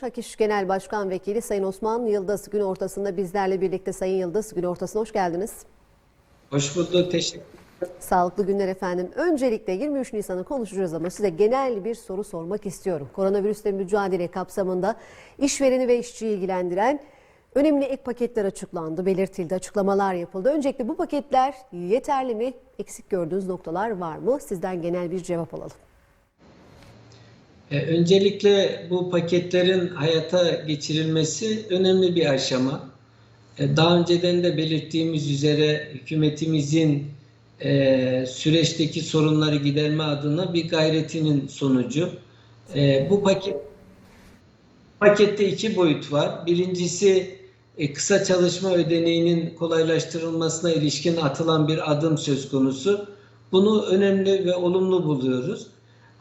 Şakiş Genel Başkan Vekili Sayın Osman Yıldız gün ortasında bizlerle birlikte Sayın Yıldız gün ortasına hoş geldiniz. Hoş bulduk. Teşekkür Sağlıklı günler efendim. Öncelikle 23 Nisan'ı konuşacağız ama size genel bir soru sormak istiyorum. Koronavirüsle mücadele kapsamında işvereni ve işçiyi ilgilendiren önemli ek paketler açıklandı, belirtildi, açıklamalar yapıldı. Öncelikle bu paketler yeterli mi? Eksik gördüğünüz noktalar var mı? Sizden genel bir cevap alalım. E, Öncelikle bu paketlerin hayata geçirilmesi önemli bir aşama. E, Daha önceden de belirttiğimiz üzere hükümetimizin e, süreçteki sorunları giderme adına bir gayretinin sonucu. Bu paket pakette iki boyut var. Birincisi kısa çalışma ödeneğinin kolaylaştırılmasına ilişkin atılan bir adım söz konusu. Bunu önemli ve olumlu buluyoruz.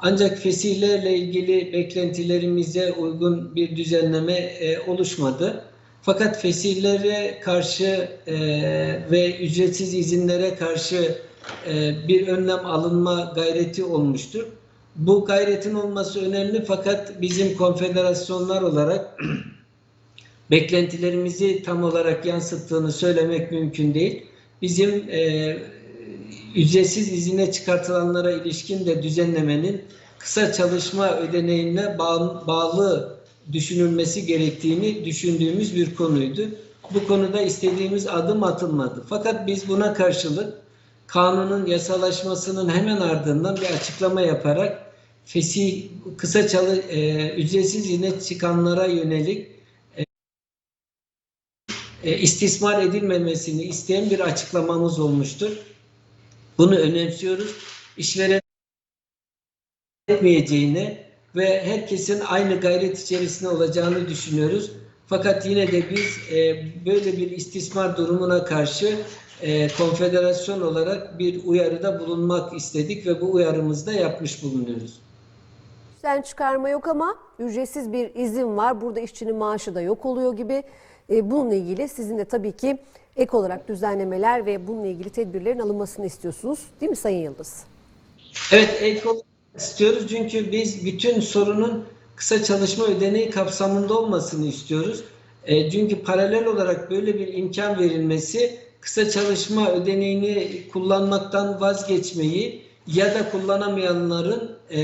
Ancak fesihlerle ilgili beklentilerimize uygun bir düzenleme e, oluşmadı. Fakat fesihlere karşı e, ve ücretsiz izinlere karşı e, bir önlem alınma gayreti olmuştur. Bu gayretin olması önemli fakat bizim konfederasyonlar olarak beklentilerimizi tam olarak yansıttığını söylemek mümkün değil. Bizim e, ücretsiz izine çıkartılanlara ilişkin de düzenlemenin kısa çalışma ödeneğine bağ- bağlı düşünülmesi gerektiğini düşündüğümüz bir konuydu. Bu konuda istediğimiz adım atılmadı. Fakat biz buna karşılık kanunun yasalaşmasının hemen ardından bir açıklama yaparak fesih kısa çalı, e, ücretsiz izne çıkanlara yönelik e, istismar edilmemesini isteyen bir açıklamamız olmuştur. Bunu önemsiyoruz. İşveren etmeyeceğini ve herkesin aynı gayret içerisinde olacağını düşünüyoruz. Fakat yine de biz e, böyle bir istismar durumuna karşı e, konfederasyon olarak bir uyarıda bulunmak istedik ve bu uyarımızı da yapmış bulunuyoruz. İşten çıkarma yok ama ücretsiz bir izin var. Burada işçinin maaşı da yok oluyor gibi. E, bununla ilgili sizin de tabii ki ek olarak düzenlemeler ve bununla ilgili tedbirlerin alınmasını istiyorsunuz. Değil mi Sayın Yıldız? Evet, ek olarak istiyoruz çünkü biz bütün sorunun kısa çalışma ödeneği kapsamında olmasını istiyoruz. E, çünkü paralel olarak böyle bir imkan verilmesi kısa çalışma ödeneğini kullanmaktan vazgeçmeyi ya da kullanamayanların e,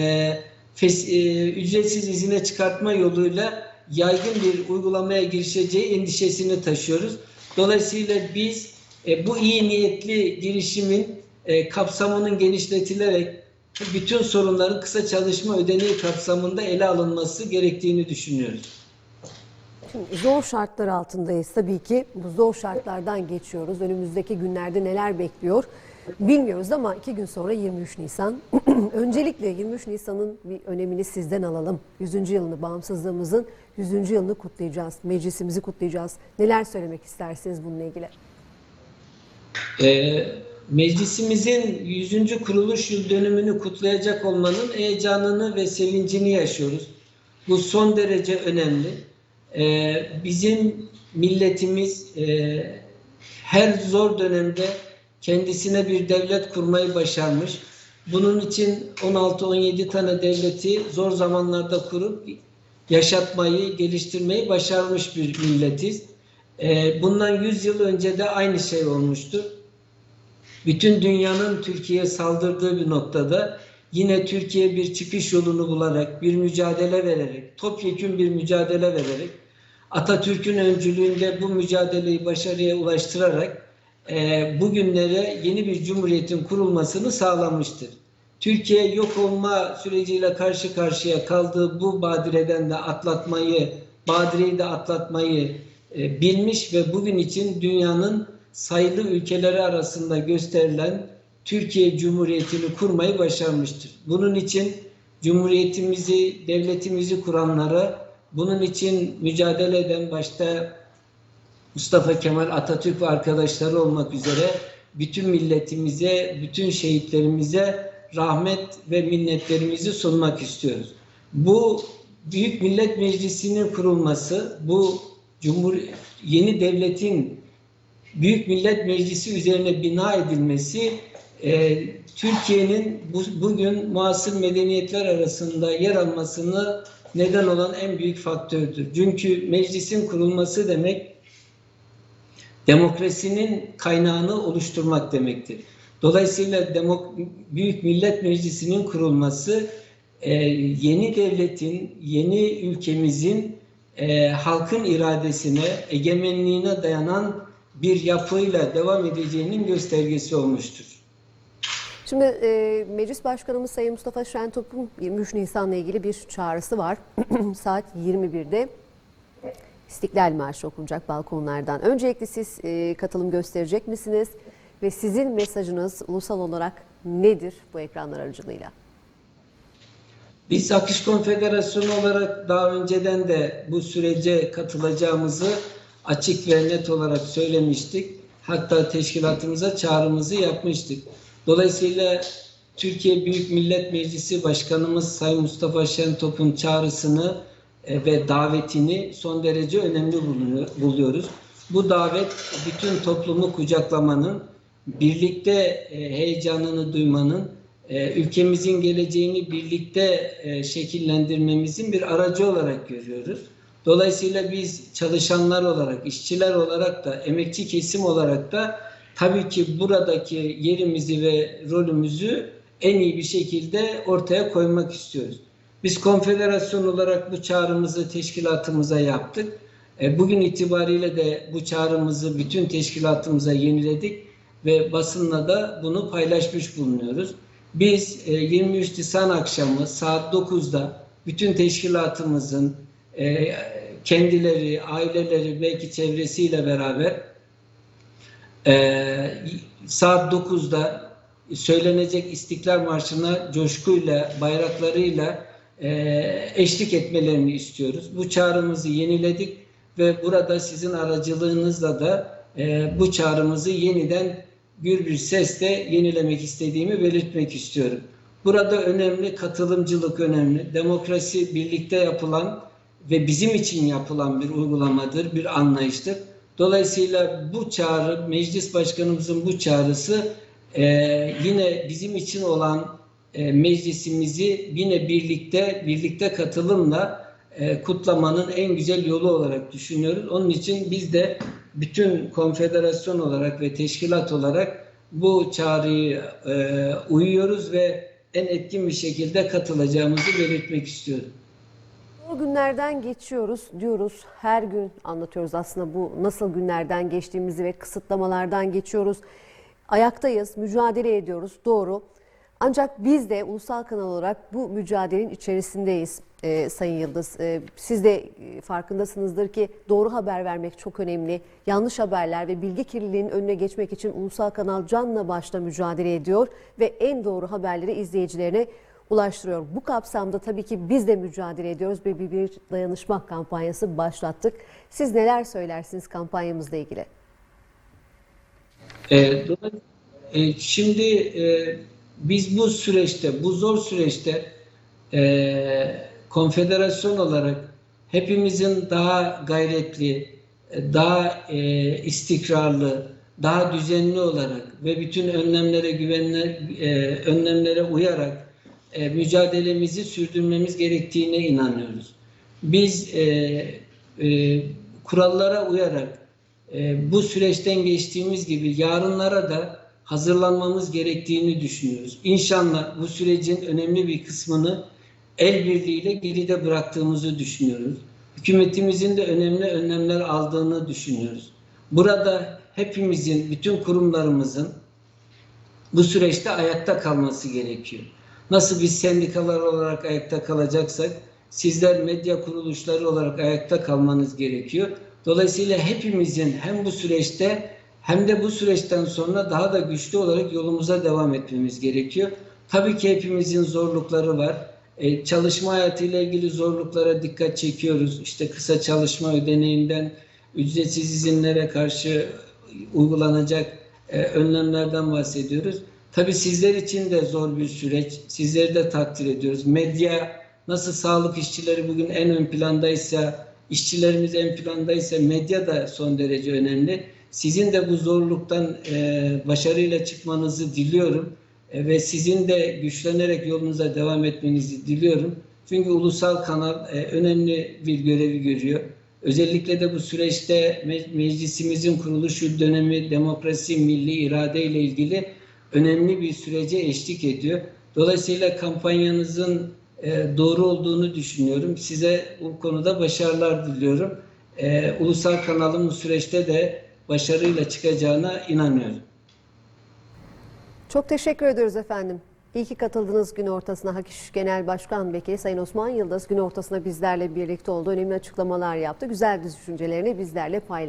fes- e, ücretsiz izine çıkartma yoluyla yaygın bir uygulamaya girişeceği endişesini taşıyoruz. Dolayısıyla biz e, bu iyi niyetli girişimin e, kapsamının genişletilerek bütün sorunların kısa çalışma ödeneği kapsamında ele alınması gerektiğini düşünüyoruz. Şimdi zor şartlar altındayız tabii ki. Bu zor şartlardan geçiyoruz. Önümüzdeki günlerde neler bekliyor bilmiyoruz ama iki gün sonra 23 Nisan. Öncelikle 23 Nisan'ın bir önemini sizden alalım. 100. yılını, bağımsızlığımızın 100. yılını kutlayacağız. Meclisimizi kutlayacağız. Neler söylemek istersiniz bununla ilgili? Ee, meclisimizin 100. kuruluş yıl dönümünü kutlayacak olmanın heyecanını ve sevincini yaşıyoruz. Bu son derece önemli. Ee, bizim milletimiz e, her zor dönemde kendisine bir devlet kurmayı başarmış. Bunun için 16-17 tane devleti zor zamanlarda kurup yaşatmayı, geliştirmeyi başarmış bir milletiz. Ee, bundan 100 yıl önce de aynı şey olmuştur. Bütün dünyanın Türkiye'ye saldırdığı bir noktada yine Türkiye bir çıkış yolunu bularak, bir mücadele vererek, topyekün bir mücadele vererek, Atatürk'ün öncülüğünde bu mücadeleyi başarıya ulaştırarak e, bugünlere yeni bir cumhuriyetin kurulmasını sağlamıştır. Türkiye yok olma süreciyle karşı karşıya kaldığı bu badireden de atlatmayı, badireyi de atlatmayı e, bilmiş ve bugün için dünyanın sayılı ülkeleri arasında gösterilen Türkiye Cumhuriyeti'ni kurmayı başarmıştır. Bunun için Cumhuriyetimizi, devletimizi kuranlara, bunun için mücadele eden başta Mustafa Kemal Atatürk ve arkadaşları olmak üzere bütün milletimize, bütün şehitlerimize rahmet ve minnetlerimizi sunmak istiyoruz. Bu Büyük Millet Meclisi'nin kurulması, bu Cumhur yeni devletin Büyük Millet Meclisi üzerine bina edilmesi e, Türkiye'nin bu, bugün muasır medeniyetler arasında yer almasını neden olan en büyük faktördür. Çünkü meclisin kurulması demek demokrasinin kaynağını oluşturmak demektir. Dolayısıyla Demok- Büyük Millet Meclisi'nin kurulması e, yeni devletin, yeni ülkemizin e, halkın iradesine, egemenliğine dayanan bir yapıyla devam edeceğinin göstergesi olmuştur. Şimdi e, Meclis Başkanımız Sayın Mustafa Şentop'un 23 Nisan'la ilgili bir çağrısı var. Saat 21'de İstiklal Marşı okunacak balkonlardan. Öncelikle siz e, katılım gösterecek misiniz? Ve sizin mesajınız ulusal olarak nedir bu ekranlar aracılığıyla? Biz Akış Konfederasyonu olarak daha önceden de bu sürece katılacağımızı açık ve net olarak söylemiştik. Hatta teşkilatımıza çağrımızı yapmıştık. Dolayısıyla Türkiye Büyük Millet Meclisi Başkanımız Sayın Mustafa Şentop'un çağrısını ve davetini son derece önemli buluyoruz. Bu davet bütün toplumu kucaklamanın, birlikte e, heyecanını duymanın, e, ülkemizin geleceğini birlikte e, şekillendirmemizin bir aracı olarak görüyoruz. Dolayısıyla biz çalışanlar olarak, işçiler olarak da, emekçi kesim olarak da tabii ki buradaki yerimizi ve rolümüzü en iyi bir şekilde ortaya koymak istiyoruz. Biz konfederasyon olarak bu çağrımızı teşkilatımıza yaptık. E, Bugün itibariyle de bu çağrımızı bütün teşkilatımıza yeniledik ve basınla da bunu paylaşmış bulunuyoruz. Biz e, 23 Nisan akşamı saat 9'da bütün teşkilatımızın e, kendileri, aileleri, belki çevresiyle beraber e, saat 9'da söylenecek İstiklal Marşı'na coşkuyla, bayraklarıyla eşlik etmelerini istiyoruz. Bu çağrımızı yeniledik ve burada sizin aracılığınızla da e, bu çağrımızı yeniden gür bir sesle yenilemek istediğimi belirtmek istiyorum. Burada önemli katılımcılık önemli. Demokrasi birlikte yapılan ve bizim için yapılan bir uygulamadır, bir anlayıştır. Dolayısıyla bu çağrı, meclis başkanımızın bu çağrısı e, yine bizim için olan e, meclisimizi yine birlikte birlikte katılımla e, kutlamanın en güzel yolu olarak düşünüyoruz. Onun için biz de bütün konfederasyon olarak ve teşkilat olarak bu çağrıyı e, uyuyoruz ve en etkin bir şekilde katılacağımızı belirtmek istiyorum. Zor günlerden geçiyoruz diyoruz. Her gün anlatıyoruz aslında bu nasıl günlerden geçtiğimizi ve kısıtlamalardan geçiyoruz. Ayaktayız, mücadele ediyoruz. Doğru. Ancak biz de ulusal kanal olarak bu mücadelenin içerisindeyiz e, Sayın Yıldız. E, siz de e, farkındasınızdır ki doğru haber vermek çok önemli. Yanlış haberler ve bilgi kirliliğinin önüne geçmek için ulusal kanal canla başla mücadele ediyor ve en doğru haberleri izleyicilerine ulaştırıyor. Bu kapsamda tabii ki biz de mücadele ediyoruz ve bir, bir dayanışma kampanyası başlattık. Siz neler söylersiniz kampanyamızla ilgili? E, dolayısıyla, e, şimdi e, biz bu süreçte, bu zor süreçte e, konfederasyon olarak hepimizin daha gayretli, e, daha e, istikrarlı, daha düzenli olarak ve bütün önlemlere güvenle, e, önlemlere uyarak e, mücadelemizi sürdürmemiz gerektiğine inanıyoruz. Biz e, e, kurallara uyarak e, bu süreçten geçtiğimiz gibi yarınlara da hazırlanmamız gerektiğini düşünüyoruz. İnşallah bu sürecin önemli bir kısmını el birliğiyle geride bıraktığımızı düşünüyoruz. Hükümetimizin de önemli önlemler aldığını düşünüyoruz. Burada hepimizin, bütün kurumlarımızın bu süreçte ayakta kalması gerekiyor. Nasıl biz sendikalar olarak ayakta kalacaksak sizler medya kuruluşları olarak ayakta kalmanız gerekiyor. Dolayısıyla hepimizin hem bu süreçte hem de bu süreçten sonra daha da güçlü olarak yolumuza devam etmemiz gerekiyor. Tabii ki hepimizin zorlukları var. Ee, çalışma hayatıyla ilgili zorluklara dikkat çekiyoruz. İşte kısa çalışma ödeneğinden ücretsiz izinlere karşı uygulanacak e, önlemlerden bahsediyoruz. Tabii sizler için de zor bir süreç. Sizleri de takdir ediyoruz. Medya nasıl sağlık işçileri bugün en ön plandaysa, işçilerimiz en plandaysa medya da son derece önemli. Sizin de bu zorluktan e, başarıyla çıkmanızı diliyorum. E, ve sizin de güçlenerek yolunuza devam etmenizi diliyorum. Çünkü ulusal kanal e, önemli bir görevi görüyor. Özellikle de bu süreçte me- meclisimizin kuruluş yıl dönemi demokrasi, milli irade ile ilgili önemli bir sürece eşlik ediyor. Dolayısıyla kampanyanızın e, doğru olduğunu düşünüyorum. Size bu konuda başarılar diliyorum. E, ulusal kanalın bu süreçte de başarıyla çıkacağına inanıyorum. Çok teşekkür ediyoruz efendim. İyi ki katıldınız gün ortasına. Hakiş Genel Başkan Vekili Sayın Osman Yıldız gün ortasına bizlerle birlikte oldu. Önemli açıklamalar yaptı. Güzel düşüncelerini bizlerle paylaştı.